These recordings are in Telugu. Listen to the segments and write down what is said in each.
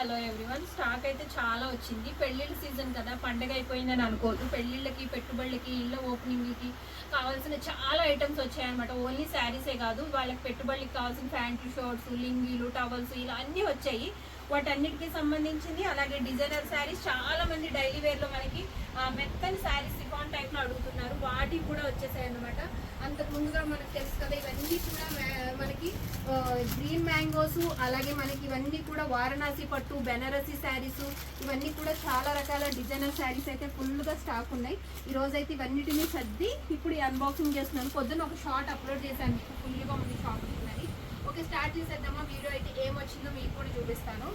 హలో ఎవ్రీవన్ స్టాక్ అయితే చాలా వచ్చింది. పెళ్ళిళ్ళ సీజన్ కదా పండగ అయిపోయిందని అనుకోదు పెళ్ళిళ్ళకి పెట్టుబడులకి ఇళ్ళ ఓపెనింగ్కి కావాల్సిన చాలా ఐటమ్స్ వచ్చాయన్నమాట. ఓన్లీ శారీసే కాదు వాళ్ళకి పెట్టుబడులకి కావాల్సిన ప్యాంట్లు షర్ట్స్ లింగీలు టవల్స్ ఇలా అన్నీ వచ్చాయి. వాటన్నిటికీ సంబంధించింది. అలాగే డిజైనర్ శారీస్ చాలా మంది డైలీ వేర్లో మనకి మెత్తని శారీస్ సిఫాన్ టైప్లో అడుగుతున్నారు. వాటికి కూడా వచ్చేసాయి అనమాట అంతకు ముందుగా మనకు తెలుసు కదా ఇవన్నీ కూడా మనకి గ్రీన్ మ్యాంగోస్ అలాగే మనకి ఇవన్నీ కూడా వారణాసి పట్టు బెనారసి శారీస్ ఇవన్నీ కూడా చాలా రకాల డిజైనర్ శారీస్ అయితే ఫుల్గా స్టాక్ ఉన్నాయి. ఈరోజైతే రోజు ఇవన్నిటిని సర్ది ఇప్పుడు అన్బాక్సింగ్ చేస్తున్నాను. పొద్దున్న ఒక షార్ట్ అప్లోడ్ చేశాను మీకు. ఫుల్గా ఉంది షాప్ ఓకే స్టార్ట్ చేసేద్దామా? వీడియో అయితే ఏం వచ్చిందో మీకు కూడా చూపిస్తాను.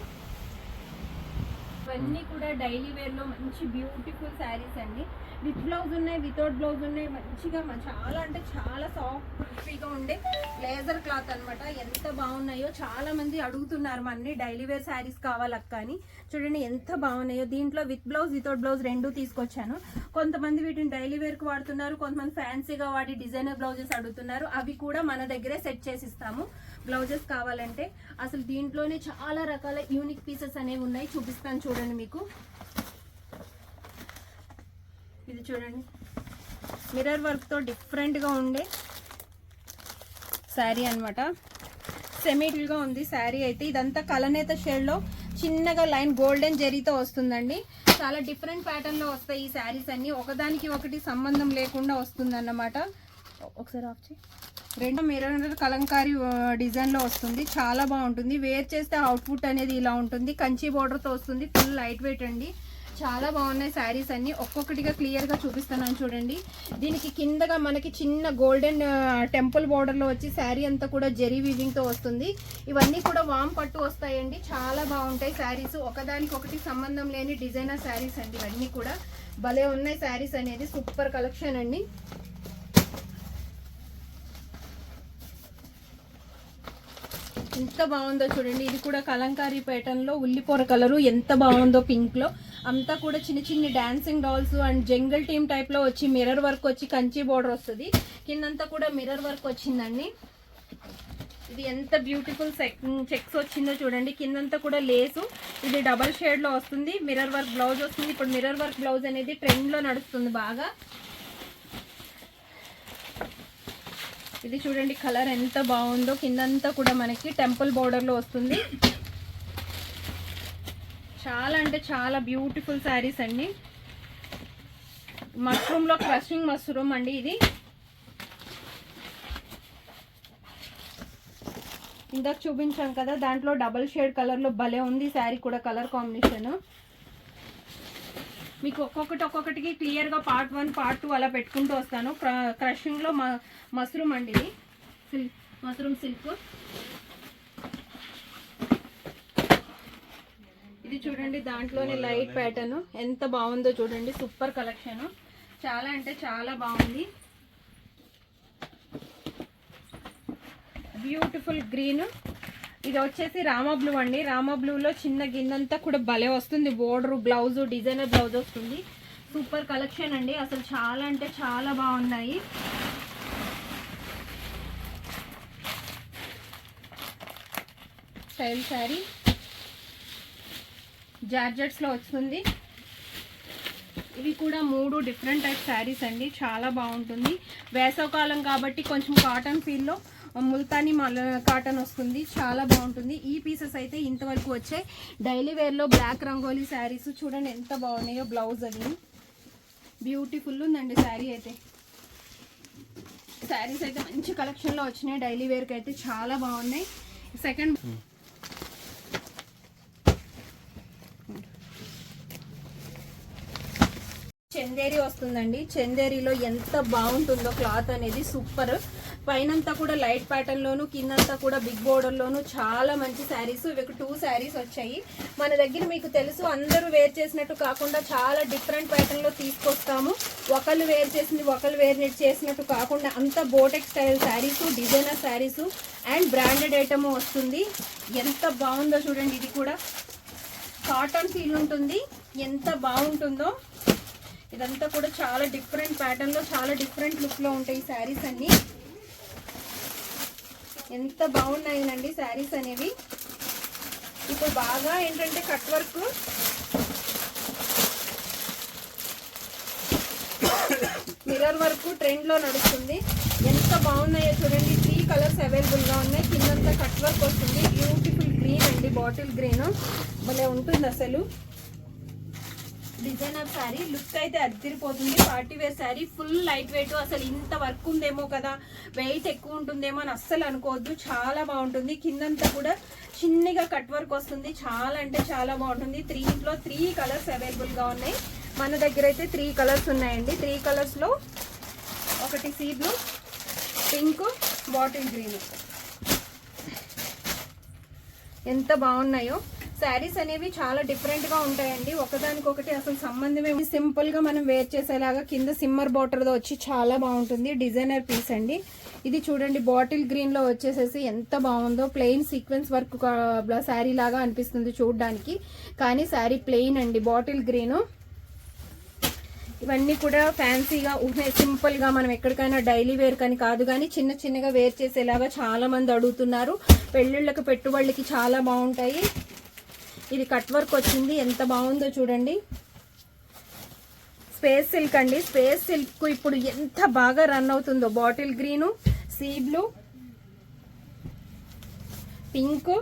ఇవన్నీ కూడా డైలీ వేర్లో మంచి బ్యూటిఫుల్ శారీస్ అండి. విత్ బ్లౌజ్ ఉన్నాయి వితౌట్ బ్లౌజ్ ఉన్నాయి మంచిగా చాలా అంటే చాలా సాఫ్ట్గా ఉండే లేజర్ క్లాత్ అన్నమాట. ఎంత బాగున్నాయో చాలా మంది అడుగుతున్నారు మనని డైలీ వేర్ శారీస్ కావాలక్క అని. చూడండి ఎంత బాగున్నాయో. దీంట్లో విత్ బ్లౌజ్ వితౌట్ బ్లౌజ్ రెండు తీసుకొచ్చాను. కొంతమంది వీటిని డైలీ వేర్కి వాడుతున్నారు కొంతమంది ఫ్యాన్సీగా వాడి డిజైనర్ బ్లౌజెస్ అడుగుతున్నారు. అవి కూడా మన దగ్గరే సెట్ చేసి ఇస్తాము బ్లౌజెస్ కావాలంటే అసలు దీంట్లోనే చాలా రకాల యూనిక్ పీసెస్ అనేవి ఉన్నాయి. చూపిస్తాను చూడండి మీకు. ఇది చూడండి. మిర్రర్ వర్క్తో డిఫరెంట్గా ఉండే శారీ అనమాట సెమీటిల్గా ఉంది శారీ అయితే. ఇదంతా కలనేత షేడ్లో చిన్నగా లైన్ గోల్డెన్ జరీతో వస్తుందండి. చాలా డిఫరెంట్ ప్యాటర్న్లో వస్తాయి ఈ శారీస్ అన్నీ. ఒకదానికి ఒకటి సంబంధం లేకుండా వస్తుందన్నమాట. ఒకసారి ఆఫ్ చేయి. రెండు మిర్రర్ కలంకారీ డిజైన్లో వస్తుంది. చాలా బాగుంటుంది. వేర్ చేస్తే అవుట్పుట్ అనేది ఇలా ఉంటుంది. కంచి బార్డర్తో వస్తుంది. ఫుల్ లైట్ వెయిట్ అండి. చాలా బాగున్నాయి శారీస్ అన్ని. ఒక్కొక్కటిగా క్లియర్గా చూపిస్తున్నాను చూడండి. దీనికి కిందగా మనకి చిన్న గోల్డెన్ టెంపుల్ బార్డర్లో వచ్చి శారీ అంతా కూడా జెరీ వీవింగ్తో వస్తుంది. ఇవన్నీ కూడా వామ్ పట్టు వస్తాయండి. చాలా బాగుంటాయి శారీస్. ఒకదానికి ఒకటి సంబంధం లేని డిజైనర్ శారీస్ అండి ఇవన్నీ కూడా. భలే ఉన్నాయి శారీస్ అనేది. సూపర్ కలెక్షన్ అండి. ఎంత బాగుందో చూడండి. ఇది కూడా కలంకారీ ప్యాటర్న్లో ఉల్లిపొర కలరు ఎంత బాగుందో పింక్లో. అంతా కూడా చిన్న చిన్న dancing dolls and jungle theme టైప్లో వచ్చి మిర్రర్ వర్క్ వచ్చి కంచి బోర్డర్ వస్తుంది. కిందంతా కూడా మిర్రర్ వర్క్ వచ్చిందండి. ఇది ఎంత బ్యూటిఫుల్ చెక్స్ వచ్చిందో చూడండి. కిందంతా కూడా లేసు ఇది డబల్ షేడ్లో వస్తుంది. మిర్రర్ వర్క్ బ్లౌజ్ వస్తుంది. ఇప్పుడు మిర్రర్ వర్క్ బ్లౌజ్ అనేది ట్రెండ్లో నడుస్తుంది బాగా. ఇది చూడండి కలర్ ఎంత బాగుందో. కిందంతా కూడా మనకి టెంపుల్ బోర్డర్లో వస్తుంది. చాలా అంటే చాలా బ్యూటిఫుల్ శారీస్ అండి. మష్రూమ్లో క్రషింగ్ మష్రూమ్ అండి ఇది. ఇందాక చూపించాం కదా దాంట్లో డబల్ షేడ్ కలర్లో భలే ఉంది శారీ కూడా కలర్ కాంబినేషన్. మీకు ఒక్కొక్కటి ఒక్కొక్కటికి క్లియర్గా పార్ట్ వన్ పార్ట్ టూ అలా పెట్టుకుంటూ వస్తాను. క్రషింగ్లో మ- మష్రూమ్ అండి ఇది. సిల్క్ మష్రూమ్ సిల్క్ ఇది చూడండి దాంట్లోనే లైట్ ప్యాటర్న్ ఎంత బాగుందో చూడండి. సూపర్ కలెక్షన్ చాలా అంటే చాలా బాగుంది. బ్యూటిఫుల్ గ్రీన్ ఇది వచ్చేసి రామా బ్లూ అండి. రామా బ్లూలో చిన్న గిన్నెంతా కూడా భలే వస్తుంది. బోర్డర్ బ్లౌజ్ డిజైనర్ బ్లౌజ్ వస్తుంది. సూపర్ కలెక్షన్ అండి. అసలు చాలా అంటే చాలా బాగున్నాయి. స్టైల్ శారీ జార్జెట్స్లో వస్తుంది. ఇవి కూడా మూడు డిఫరెంట్ టైప్ శారీస్ అండి. చాలా బాగుంటుంది. వేసవకాలం కాబట్టి కొంచెం కాటన్ ఫీల్లో ముల్తానీ మల కాటన్ వస్తుంది. చాలా బాగుంటుంది. ఈ పీసెస్ అయితే ఇంతవరకు వచ్చాయి. డైలీ వేర్లో బ్లాక్ రంగోలీ శారీస్ చూడండి ఎంత బాగున్నాయో బ్లౌజ్ అది బ్యూటిఫుల్ ఉందండి శారీ అయితే. శారీస్ అయితే మంచి కలెక్షన్లో వచ్చినాయి. డైలీ వేర్కి అయితే చాలా బాగున్నాయి. సెకండ్ చందేరి వస్తుందండి. చందేరిలో ఎంత బాగుంటుందో క్లాత్ అనేది సూపర్. పైనంతా కూడా లైట్ ప్యాటర్న్లోను కిందంతా కూడా బిగ్ బోర్డర్లోను చాలా మంచి శారీస్. ఇవి టూ శారీస్ వచ్చాయి. మన దగ్గర మీకు తెలుసు అందరూ వేర్ చేసినట్టు కాకుండా చాలా డిఫరెంట్ ప్యాటర్న్లో తీసుకొస్తాము. ఒకళ్ళు వేర్ చేసింది ఒకళ్ళు వేర్ చేసినట్టు కాకుండా అంత boutique style sarees designer sarees and branded item వస్తుంది. ఎంత బాగుందో చూడండి ఇది కూడా. కాటన్ ఫీల్ ఉంటుంది. ఎంత బాగుంటుందో ఇదంతా కూడా చాలా డిఫరెంట్ ప్యాటర్న్లో చాలా డిఫరెంట్ లుక్లో ఉంటాయి ఈ శారీస్ అన్ని. ఎంత బాగున్నాయినండి శారీస్ అనేవి. ఇప్పుడు బాగా ఏంటంటే కట్ వర్క్ మిర్రర్ వర్క్ ట్రెండ్లో నడుస్తుంది. ఎంత బాగున్నాయో చూడండి. త్రీ కలర్స్ అవైలబుల్గా ఉన్నాయి. కిందంతా కట్ వర్క్ వస్తుంది. బ్యూటిఫుల్ గ్రీన్ అండి బాటిల్ గ్రీన్ భలే ఉంటుంది అసలు. డిజైనర్ శారీ లుక్ అయితే అద్దరిపోతుంది. Party wear saree full light weight. అసలు ఇంత వర్క్ ఉందేమో కదా. వెయిట్ ఎక్కువ ఉంటుందేమో అని అస్సలు అనుకోవద్దు. చాలా బాగుంటుంది. కిందంతా కూడా చిన్నగా కట్ వర్క్ వస్తుంది. చాలా అంటే చాలా బాగుంటుంది. త్రీ ఇంట్లో త్రీ కలర్స్ అవైలబుల్గా ఉన్నాయి. మన దగ్గర అయితే త్రీ కలర్స్ ఉన్నాయండి. త్రీ కలర్స్లో ఒకటి sea blue pink bottle green. ఎంత బాగున్నాయో. శారీస్ అనేవి చాలా డిఫరెంట్గా ఉంటాయండి. ఒకదానికొకటి అసలు సంబంధమే సింపుల్గా మనం వేర్ చేసేలాగా కింద సిమ్మర్ బాటర్తో వచ్చి చాలా బాగుంటుంది. డిజైనర్ పీస్ అండి. ఇది చూడండి బాటిల్ గ్రీన్లో వచ్చేసేసి ఎంత బాగుందో. ప్లెయిన్ సీక్వెన్స్ వర్క్ శారీ లాగా అనిపిస్తుంది చూడడానికి. కానీ శారీ ప్లెయిన్ అండి బాటిల్ గ్రీను ఇవన్నీ కూడా ఫ్యాన్సీగా ఊహే సింపుల్గా మనం ఎక్కడికైనా డైలీ వేర్ కానీ కాదు కానీ చిన్న చిన్నగా వేర్ చేసేలాగా చాలా మంది అడుగుతున్నారు. పెళ్ళిళ్ళకి పెట్టుబడులకి చాలా బాగుంటాయి. ఇది కట్ వర్క్ వచ్చింది. ఎంత బాగుందో చూడండి. స్పేస్ సిల్క్ అండి. స్పేస్ సిల్క్ ఇప్పుడు ఎంత బాగా రన్ అవుతుందో. Bottle green sea blue pink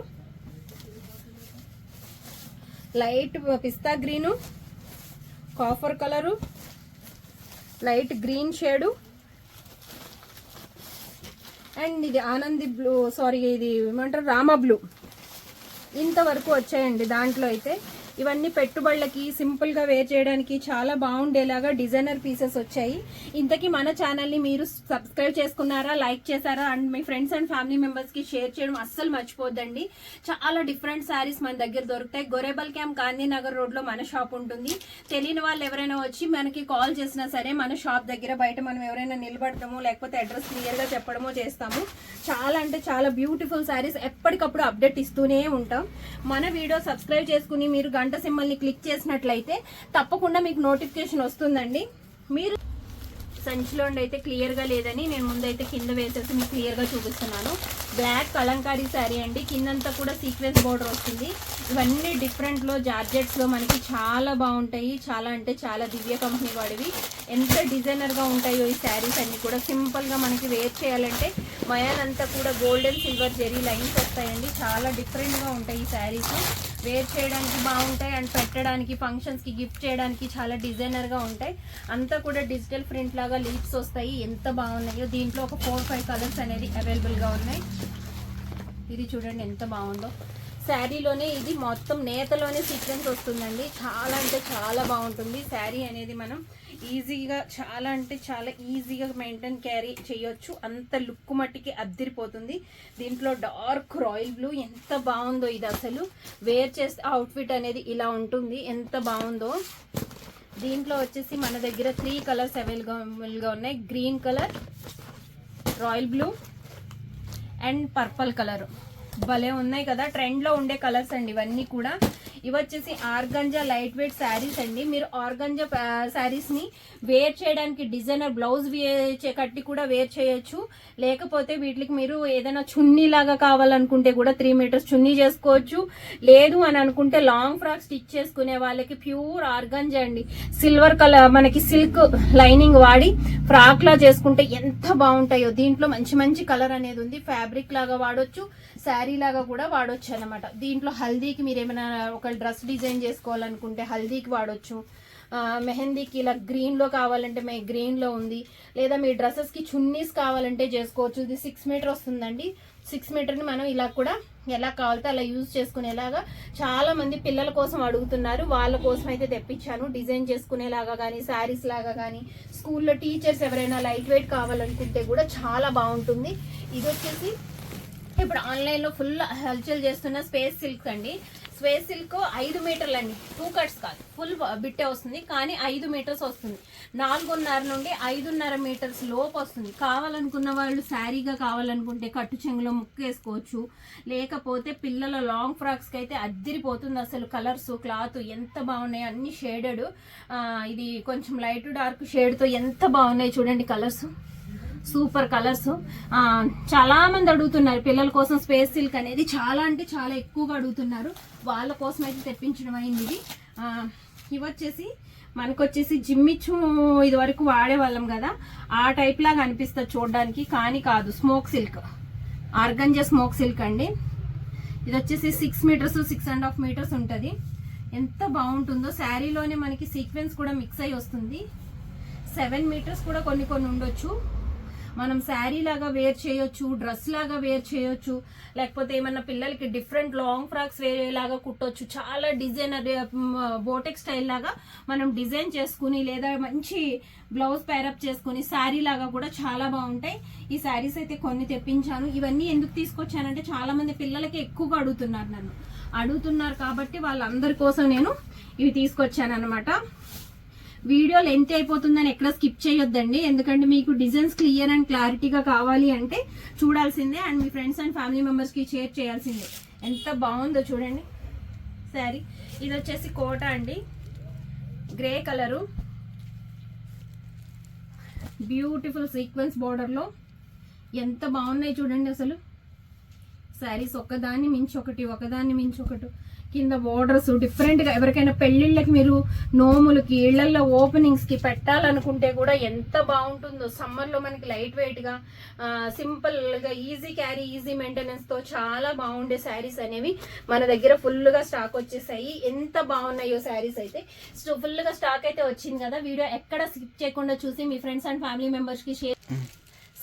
light pista green copper colour light green shade and ఇది ఆనంది బ్లూ సారీ ఇది ఏమంటారు? రామ బ్లూ. ఇంతవరకు వచ్చాయండి దాంట్లో అయితే. ఇవన్నీ పెట్టుబడులకి సింపుల్గా వేర్ చేయడానికి చాలా బాగుండేలాగా డిజైనర్ పీసెస్ వచ్చాయి. ఇంతకీ మన ఛానల్ని మీరు సబ్స్క్రైబ్ చేసుకున్నారా లైక్ చేశారా? అండ్ మీ ఫ్రెండ్స్ అండ్ ఫ్యామిలీ మెంబర్స్కి షేర్ చేయడం అస్సలు మర్చిపోద్దండి. చాలా డిఫరెంట్ శారీస్ మన దగ్గర దొరుకుతాయి. గొరేబల్ క్యాంప్ గాంధీనగర్ రోడ్లో మన షాప్ ఉంటుంది. తెలియని వాళ్ళు ఎవరైనా వచ్చి మనకి కాల్ చేసినా సరే మన షాప్ దగ్గర బయట మనం ఎవరైనా నిలబడటము లేకపోతే అడ్రస్ క్లియర్గా చెప్పడమో చేస్తాము. చాలా అంటే చాలా బ్యూటిఫుల్ శారీస్ ఎప్పటికప్పుడు అప్డేట్ ఇస్తూనే ఉంటాం. మన వీడియో సబ్స్క్రైబ్ చేసుకుని మీరు గంట సింబల్ని క్లిక్ చేసినట్లయితే తప్పకుండా మీకు నోటిఫికేషన్ వస్తుందండి. మీరు సంచిలో అయితే క్లియర్గా లేదని నేను ముందైతే కింద వేసేసి మీకు క్లియర్గా చూపిస్తున్నాను. బ్లాక్ కలంకారీ శారీ అండి. కిందంతా కూడా సీక్వెన్స్ బోర్డర్ వస్తుంది. ఇవన్నీ డిఫరెంట్లో జార్జెట్స్లో మనకి చాలా బాగుంటాయి. చాలా అంటే చాలా దివ్య కంపెనీ వాడివి. ఎంత డిజైనర్గా ఉంటాయో ఈ శారీస్ అన్నీ కూడా సింపుల్గా మనకి వేర్ చేయాలంటే మయాలంతా కూడా గోల్డెన్ సిల్వర్ జెరీ లైన్స్ వస్తాయండి. చాలా డిఫరెంట్గా ఉంటాయి ఈ శారీస్. వేర్ చేయడానికి బాగుంటాయి అండ్ పెట్టడానికి ఫంక్షన్స్కి గిఫ్ట్ చేయడానికి చాలా డిజైనర్గా ఉంటాయి. అంతా కూడా డిజిటల్ ప్రింట్ లాగా లీవ్స్ వస్తాయి. ఎంత బాగున్నాయో. దీంట్లో ఒక ఫోర్ ఫైవ్ కలర్స్ అనేది అవైలబుల్గా ఉన్నాయి. ఇది చూడండి ఎంత బాగుందో. శారీలోనే ఇది మొత్తం నేతలోనే సీక్వెన్స్ వస్తుందండి. చాలా అంటే చాలా బాగుంటుంది. శారీ అనేది మనం ఈజీగా చాలా అంటే చాలా ఈజీగా మెయింటైన్ క్యారీ చేయొచ్చు. అంత లుక్ మట్టికి అద్దరిపోతుంది. దీంట్లో డార్క్ రాయల్ బ్లూ ఎంత బాగుందో ఇది అసలు. వేర్ చేస్తే అవుట్ఫిట్ అనేది ఇలా ఉంటుంది. ఎంత బాగుందో. దీంట్లో వచ్చేసి మన దగ్గర త్రీ కలర్స్ అవైలబుల్గా ఉన్నాయి. Green colour royal blue and purple colour. భలే ఉన్నాయి కదా. ట్రెండ్లో ఉండే కలర్స్ అండి ఇవన్నీ కూడా. ఇవి వచ్చేసి ఆర్గంజా లైట్ వెయిట్ శారీస్ అండి. మీరు ఆర్గంజా శారీస్ని వేర్ చేయడానికి డిజైనర్ బ్లౌజ్ కట్టి కూడా వేర్ చేయొచ్చు. లేకపోతే వీటికి మీరు ఏదైనా చున్నీ లాగా కావాలనుకుంటే కూడా త్రీ మీటర్స్ చున్నీ చేసుకోవచ్చు. లేదు అని అనుకుంటే లాంగ్ ఫ్రాక్ స్టిచ్ చేసుకునే వాళ్ళకి ప్యూర్ ఆర్గంజా అండి. సిల్వర్ కలర్ మనకి సిల్క్ లైనింగ్ వాడి ఫ్రాక్ లా చేసుకుంటే ఎంత బాగుంటాయో. దీంట్లో మంచి మంచి కలర్ అనేది ఉంది. ఫ్యాబ్రిక్ లాగా వాడొచ్చు శారీ లాగా కూడా వాడొచ్చు అనమాట దీంట్లో హల్దీకి మీరు ఏమైనా ఒక డ్రెస్ డిజైన్ చేసుకోవాలనుకుంటే హల్దీకి వాడొచ్చు. మెహందీకి ఇలా గ్రీన్లో కావాలంటే మే గ్రీన్లో ఉంది. లేదా మీ డ్రెస్సెస్కి చున్నీస్ కావాలంటే చేసుకోవచ్చు. ఇది సిక్స్ మీటర్ వస్తుందండి. సిక్స్ మీటర్ని మనం ఇలా కూడా ఎలా కావాలితే అలా యూజ్ చేసుకునేలాగా చాలా మంది పిల్లల కోసం అడుగుతున్నారు. వాళ్ళ కోసం అయితే తెప్పించాను. డిజైన్ చేసుకునేలాగా కానీ శారీస్ లాగా కానీ స్కూల్లో టీచర్స్ ఎవరైనా లైట్ వెయిట్ కావాలనుకుంటే కూడా చాలా బాగుంటుంది. ఇది వచ్చేసి ఇప్పుడు ఆన్లైన్లో ఫుల్ హల్చల్ చేస్తున్న స్పేస్ సిల్క్ అండి. స్పేస్ సిల్క్ ఐదు మీటర్లు అండి టూ కట్స్ కాదు. ఫుల్ బిట్టే వస్తుంది. కానీ ఐదు మీటర్స్ వస్తుంది. నాలుగున్నర నుండి ఐదున్నర మీటర్స్ లోపు వస్తుంది. కావాలనుకున్న వాళ్ళు శారీగా కావాలనుకుంటే కట్టు చెంగులో ముక్కేసుకోవచ్చు లేకపోతే పిల్లల లాంగ్ ఫ్రాక్స్కి అయితే అద్దిరిపోతుంది అసలు కలర్స్ క్లాత్ ఎంత బాగున్నాయి. అన్ని షేడెడ్. ఇది కొంచెం లైట్ డార్క్ షేడ్తో ఎంత బాగున్నాయి చూడండి కలర్స్. Super colours. చాలా మంది అడుగుతున్నారు పిల్లల కోసం స్పేస్ సిల్క్ అనేది. చాలా అంటే చాలా ఎక్కువగా అడుగుతున్నారు. వాళ్ళ కోసం అయితే తెప్పించడం అయింది ఇది. ఇవి వచ్చేసి మనకు వచ్చేసి జిమ్మిచ్చు ఇది వరకు వాడేవాళ్ళం కదా. ఆ టైప్ లాగా అనిపిస్తుంది చూడడానికి కానీ కాదు. Smoke silk. Organza smoke silk అండి. ఇది వచ్చేసి six metres six and half metres ఉంటుంది. ఎంత బాగుంటుందో. శారీలోనే మనకి సీక్వెన్స్ కూడా మిక్స్ అయ్యి వస్తుంది. సెవెన్ మీటర్స్ కూడా కొన్ని కొన్ని ఉండొచ్చు. మనం శారీ లాగా వేర్ చేయొచ్చు డ్రెస్ లాగా వేర్ చేయొచ్చు లేకపోతే ఏమన్నా పిల్లలకి డిఫరెంట్ లాంగ్ ఫ్రాక్స్ వేరేలాగా కుట్టొచ్చు. చాలా డిజైనర్ బోటెక్ స్టైల్ లాగా మనం డిజైన్ చేసుకుని లేదా మంచి బ్లౌజ్ పేరప్ చేసుకుని శారీ లాగా కూడా చాలా బాగుంటాయి. ఈ శారీస్ అయితే కొన్ని తెప్పించాను. ఇవన్నీ ఎందుకు తీసుకొచ్చానంటే చాలా మంది పిల్లలకి ఎక్కువగా అడుగుతున్నారు నన్ను. అడుగుతున్నారు కాబట్టి వాళ్ళందరి కోసం నేను ఇవి తీసుకొచ్చాను అనమాట వీడియో లెంత్ అయిపోతుందని ఎక్కడ స్కిప్ చేయొద్దండి. ఎందుకంటే మీకు డిజైన్స్ క్లియర్ అండ్ క్లారిటీగా కావాలి అంటే చూడాల్సిందే అండ్ మీ ఫ్రెండ్స్ అండ్ ఫ్యామిలీ మెంబర్స్కి షేర్ చేయాల్సిందే. ఎంత బాగుందో చూడండి. శారీ ఇది వచ్చేసి కోట అండి. గ్రే కలరు బ్యూటిఫుల్ సీక్వెన్స్ బార్డర్లో ఎంత బాగున్నాయి చూడండి అసలు. శారీస్ ఒకదాన్ని మించి ఒకటి ఒకదాన్ని మించి ఒకటి. కింద బోర్డర్స్ డిఫరెంట్గా ఎవరికైనా పెళ్ళిళ్ళకి మీరు నోములకి ఇళ్ళల్లో ఓపెనింగ్స్కి పెట్టాలనుకుంటే కూడా ఎంత బాగుంటుందో. సమ్మర్లో మనకి లైట్ వెయిట్గా సింపుల్గా ఈజీ క్యారీ ఈజీ మెయింటెనెన్స్తో చాలా బాగుండే శారీస్ అనేవి మన దగ్గర ఫుల్గా స్టాక్ వచ్చేసాయి. ఎంత బాగున్నాయో శారీస్ అయితే. సో ఫుల్గా స్టాక్ అయితే వచ్చింది కదా. వీడియో ఎక్కడ స్కిప్ చేయకుండా చూసి మీ ఫ్రెండ్స్ అండ్ ఫ్యామిలీ మెంబర్స్కి షేర్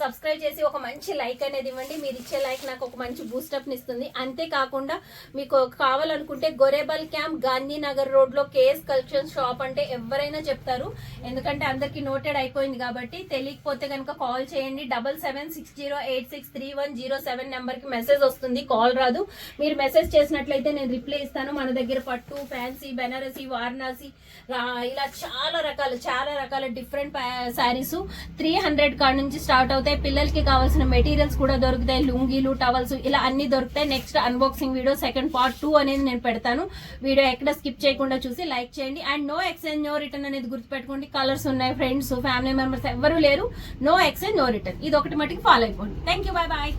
సబ్స్క్రైబ్ చేసి ఒక మంచి లైక్ అనేది ఇవ్వండి. మీరు ఇచ్చే లైక్ నాకు ఒక మంచి బూస్టప్ ఇస్తుంది. అంతేకాకుండా మీకు కావాలనుకుంటే గొరేబల్ క్యాంప్ గాంధీనగర్ రోడ్లో కేఎస్ కలెక్షన్ షాప్ అంటే ఎవరైనా చెప్తారు. ఎందుకంటే అందరికీ నోటెడ్ అయిపోయింది కాబట్టి తెలియకపోతే కనుక కాల్ చేయండి. Double seven six zero eight six three one zero seven నెంబర్కి మెసేజ్ వస్తుంది. కాల్ రాదు. మీరు మెసేజ్ చేసినట్లయితే నేను రిప్లై ఇస్తాను. మన దగ్గర పట్టు ఫ్యాన్సీ బెనారసీ వారణాసి రా- ఇలా చాలా రకాల చాలా రకాల డిఫరెంట్ శారీస్ త్రీ హండ్రెడ్ కాడ నుంచి స్టార్ట్ అవుతాయి. పిల్లలకి కావాల్సిన మెటీరియల్స్ కూడా దొరుకుతాయి లుంగీలు టవల్స్ ఇలా అన్ని దొరుకుతాయి. Next unboxing video second part two అనేది నేను పెడతాను. వీడియో ఎక్కడ స్కిప్ చేయకుండా చూసి లైక్ చేయండి. And no exchange no return అనేది గుర్తుపెట్టుకోండి. కలర్స్ ఉన్నాయి ఫ్రెండ్స్ ఫ్యామిలీ మెంబర్స్ ఎవరు లేరు. నో ఎక్స్చేంజ్ నో రిటర్న్ ఇది ఒకటి మటుకు ఫాలో అయిపోండి. Thank you bye bye